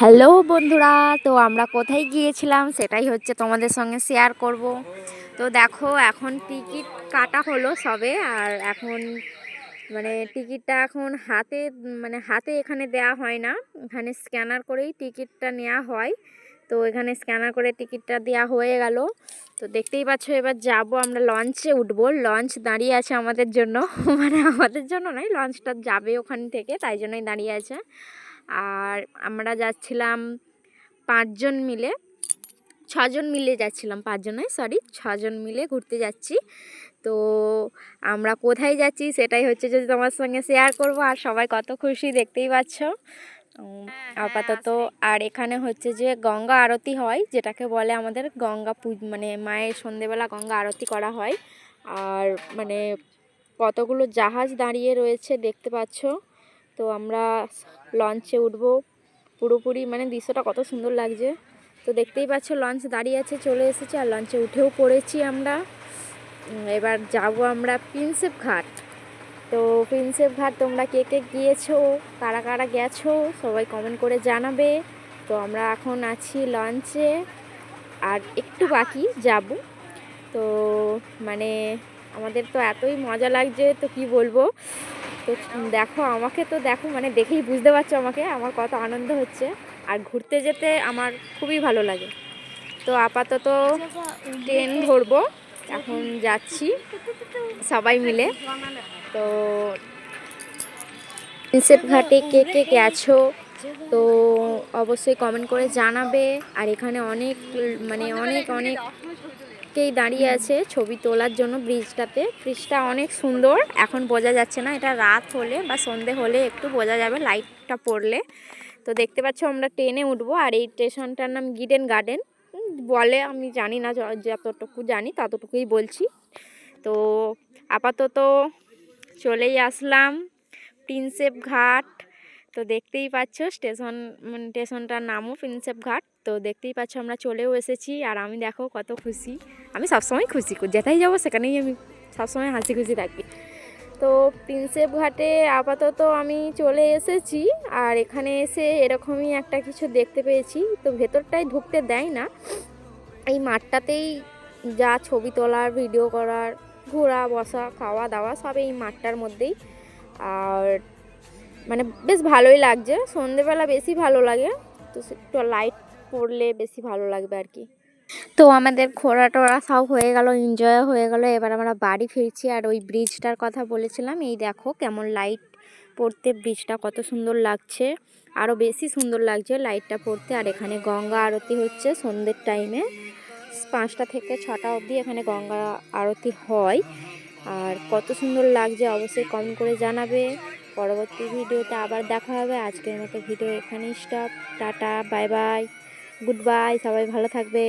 Hello বন্ধুরা, তো আমরা কোথায় গিয়েছিলাম সেটাই হচ্ছে তোমাদের সঙ্গে শেয়ার করব। তো দেখো, এখন টিকিট কাটা হলো সবে, আর এখন মানে টিকিটটা এখন হাতে মানে হাতে এখানে দেয়া হয় না। এখানে স্ক্যানার করেই টিকিটটা নেওয়া হয়। তো এখানে স্ক্যানার করে টিকিটটা দেওয়া হয়ে গেল। তো দেখতেই পাচ্ছ, এবার যাব আমরা লঞ্চে উঠবো। লঞ্চ দাঁড়িয়ে আছে আমাদের জন্য। মানে আমাদের জন্য নয় লঞ্চটা যাবে ওখান থেকে, তাই জন্যই দাঁড়িয়ে আছে। আর আমরা যাচ্ছিলাম পাঁচজন মিলে ছজন মিলে যাচ্ছিলাম পাঁচজন সরি ছজন মিলে ঘুরতে যাচ্ছি। তো আমরা কোথায় যাচ্ছি সেটাই হচ্ছে যদি তোমার সঙ্গে শেয়ার করব আর সবাই কত খুশি দেখতেই পাচ্ছ। আপাতত আর এখানে হচ্ছে যে গঙ্গা আরতি হয় যেটাকে বলে আমাদের গঙ্গা পূজ মানে মায়ের সন্ধেবেলা গঙ্গা আরতি করা হয়। আর মানে কতগুলো জাহাজ দাঁড়িয়ে রয়েছে দেখতে পাচ্ছ। তো আমরা লঞ্চে উঠবো। পুরোপুরি মানে দৃশ্যটা কত সুন্দর লাগছে। তো দেখতেই পাচ্ছ লঞ্চ দাঁড়িয়ে আছে, চলে এসেছে আর লঞ্চে উঠেও পড়েছি আমরা। এবার যাব আমরা প্রিন্সেপ ঘাট। তো প্রিন্সেপ ঘাট তোমরা কে কে গিয়েছো, কারা কারা গেছো, সবাই কমেন্ট করে জানাবে। তো আমরা এখন আছি লঞ্চে আর একটু বাকি যাব। তো মানে আমাদের তো এতই মজা লাগছে, তো কি বলব? তো দেখো, আমাকে তো দেখো মানে দেখেই বুঝতে পারছ আমাকে, আমার কত আনন্দ হচ্ছে। আর ঘুরতে যেতে আমার খুবই ভালো লাগে। তো আপাতত ট্রেন ধরবো, এখন যাচ্ছি সবাই মিলে। তো প্রিন্সেপ ঘাটে কে কে গেছো তো অবশ্যই কমেন্ট করে জানাবে। আর এখানে অনেক মানে অনেক অনেককেই দাঁড়িয়ে আছে ছবি তোলার জন্য ব্রিজটাতে। ব্রিজটা অনেক সুন্দর, এখন বোঝা যাচ্ছে না, এটা রাত হলে বা সন্ধে হলে একটু বোঝা যাবে লাইটটা পড়লে। তো দেখতে পাচ্ছ আমরা ট্রেনে উঠবো, আর এই স্টেশনটার নাম গিডেন গার্ডেন। বলে আমি জানি না যতটুকু জানি ততটুকুই বলছি। তো আপাতত চলেই আসলাম প্রিন্সেপ ঘাট। তো দেখতেই পাচ্ছ স্টেশন স্টেশনটার নামও প্রিন্সেপ ঘাট। তো দেখতেই পাচ্ছ আমরা চলেও এসেছি আর আমি দেখো কত খুশি। আমি সবসময় খুশি যেথায় যাব সেখানেই আমি সবসময় হাসি খুশি থাকি। তো প্রিন্সেপ ঘাটে আপাতত আমি চলে এসেছি আর এখানে এসে এরকমই একটা কিছু দেখতে পেয়েছি। তো ভেতরটায় ঢুকতে দেয় না। এই মাঠটাতেই যা ছবি তোলার, ভিডিও করার, ঘোরা, বসা, খাওয়া দাওয়া সব এই মাঠটার মধ্যেই। আর মানে বেশ ভালোই লাগছে। সন্ধেবেলা বেশি ভালো লাগে। তো লাইট পড়লে বেশি ভালো লাগবে আর কি। তো আমাদের ঘোরা টোরা সব হয়ে গেল এনজয় হয়ে গেল। এবার আমরা বাড়ি ফিরছি আর ওই ব্রিজটার কথা বলেছিলাম। এই দেখো কেমন লাইট পড়তে ব্রিজটা কত সুন্দর লাগছে। আরও বেশি সুন্দর লাগছে লাইটটা পড়তে। আর এখানে গঙ্গা আরতি হচ্ছে সন্ধ্যের টাইমে পাঁচটা থেকে ছটা অবধি এখানে গঙ্গা আরতি হয়। আর কত সুন্দর লাগছে অবশ্যই কমেন্ট করে জানাবে। পরবর্তী ভিডিওতে আবার দেখা হবে। আজকের মতো ভিডিও এখানেই stop tata bye bye goodbye সবাই ভালো থাকবে।